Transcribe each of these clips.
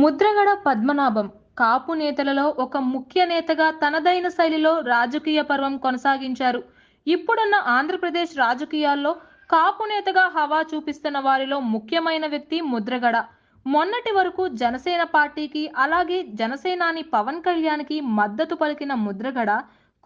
ముద్రగడ పద్మనాభం కాపు నేతలలో ఒక ముఖ్య నేతగా తనదైన శైలిలో రాజకీయ పర్వం కొనసాగించారు. ఇప్పుడున్న ఆంధ్రప్రదేశ్ రాజకీయాల్లో కాపు నేతగా హవా చూపిస్తున్న వారిలో ముఖ్యమైన వ్యక్తి ముద్రగడ. మొన్నటి వరకు జనసేన పార్టీకి అలాగే జనసేనాని పవన్ కళ్యాణ్కి మద్దతు పలికిన ముద్రగడ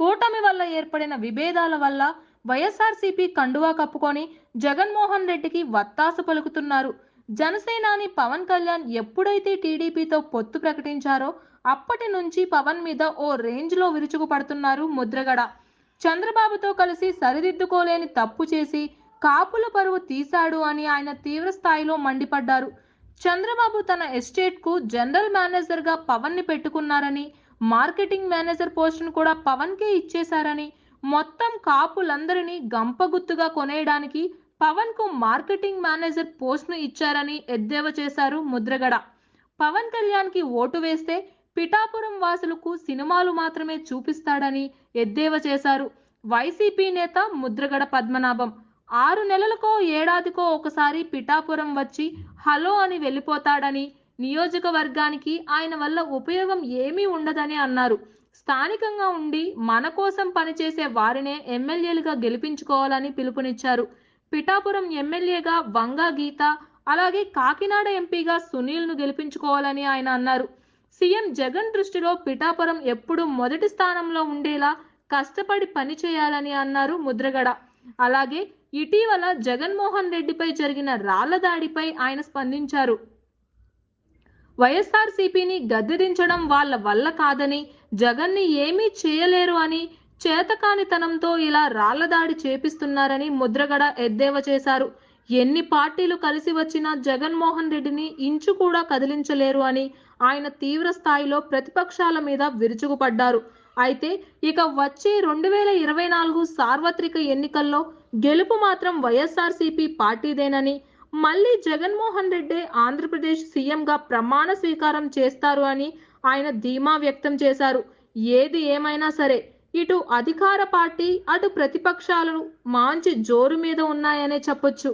కూటమి వల్ల ఏర్పడిన విభేదాల వల్ల వైఎస్ఆర్సీపీ కండువా కప్పుకొని జగన్మోహన్ రెడ్డికి వత్తాసు పలుకుతున్నారు. జనసేనాని పవన్ కళ్యాణ్ ఎప్పుడైతే టీడీపీతో పొత్తు ప్రకటించారో అప్పటి నుంచి పవన్ మీద ఓ రేంజ్లో విరుచుకుపడుతున్నారు ముద్రగడ. చంద్రబాబుతో కలిసి సరిదిద్దుకోలేని తప్పు చేసి కాపుల పరువు తీశాడు అని ఆయన తీవ్ర స్థాయిలో మండిపడ్డారు. చంద్రబాబు తన ఎస్టేట్కు జనరల్ మేనేజర్గా పవన్ని పెట్టుకున్నారని మార్కెటింగ్ మేనేజర్ పోస్టును కూడా పవన్కే ఇచ్చేశారని మొత్తం కాపులందరినీ గంపగుత్తుగా కొనేయడానికి పవన్కు మార్కెటింగ్ మేనేజర్ పోస్ట్ను ఇచ్చారని ఎద్దేవా చేశారు ముద్రగడ. పవన్ కళ్యాణ్కి ఓటు వేస్తే పిఠాపురం వాసులకు సినిమాలు మాత్రమే చూపిస్తాడని ఎద్దేవా చేశారు. వైసీపీ నేత ముద్రగడ పద్మనాభం. ఆరు నెలలకో ఏడాదికో ఒకసారి పిఠాపురం వచ్చి హలో అని వెళ్ళిపోతాడని నియోజకవర్గానికి ఆయన వల్ల ఉపయోగం ఏమీ ఉండదని అన్నారు. స్థానికంగా ఉండి మన కోసం పనిచేసే వారినే ఎమ్మెల్యేలుగా గెలిపించుకోవాలని పిలుపునిచ్చారు. పిఠాపురం ఎమ్మెల్యేగా వంగా గీత అలాగే కాకినాడ ఎంపీగా సునీల్ను గెలిపించుకోవాలని ఆయన అన్నారు. సీఎం జగన్ దృష్టిలో పిఠాపురం ఎప్పుడు మొదటి స్థానంలో ఉండేలా కష్టపడి పని చేయాలని అన్నారు ముద్రగడ. అలాగే ఇటీవల జగన్మోహన్ రెడ్డిపై జరిగిన రాళ్ళ దాడిపై ఆయన స్పందించారు. వైఎస్ఆర్సీపీని గద్దెదించడం వాళ్ళ వల్ల కాదని జగన్ని ఏమీ చేయలేరు అని చేతకానితనంతో ఇలా రాళ్ళ దాడి చేపిస్తున్నారని ముద్రగడ ఎద్దేవా చేశారు. ఎన్ని పార్టీలు కలిసి వచ్చినా జగన్మోహన్ రెడ్డిని ఇంచు కూడా కదిలించలేరు అని ఆయన తీవ్ర స్థాయిలో ప్రతిపక్షాల మీద విరుచుకుపడ్డారు. అయితే ఇక వచ్చే రెండు వేల ఇరవై నాలుగు సార్వత్రిక ఎన్నికల్లో గెలుపు మాత్రం వైఎస్ఆర్సీపీ పార్టీదేనని మళ్ళీ జగన్మోహన్ రెడ్డి ఆంధ్రప్రదేశ్ సీఎంగా ప్రమాణ స్వీకారం చేస్తారు అని ఆయన ధీమా వ్యక్తం చేశారు. ఏది ఏమైనా సరే ఇటు అధికార పార్టీ అటు ప్రతిపక్షాలు మాంచి జోరు మీద ఉన్నాయనే చెప్పొచ్చు.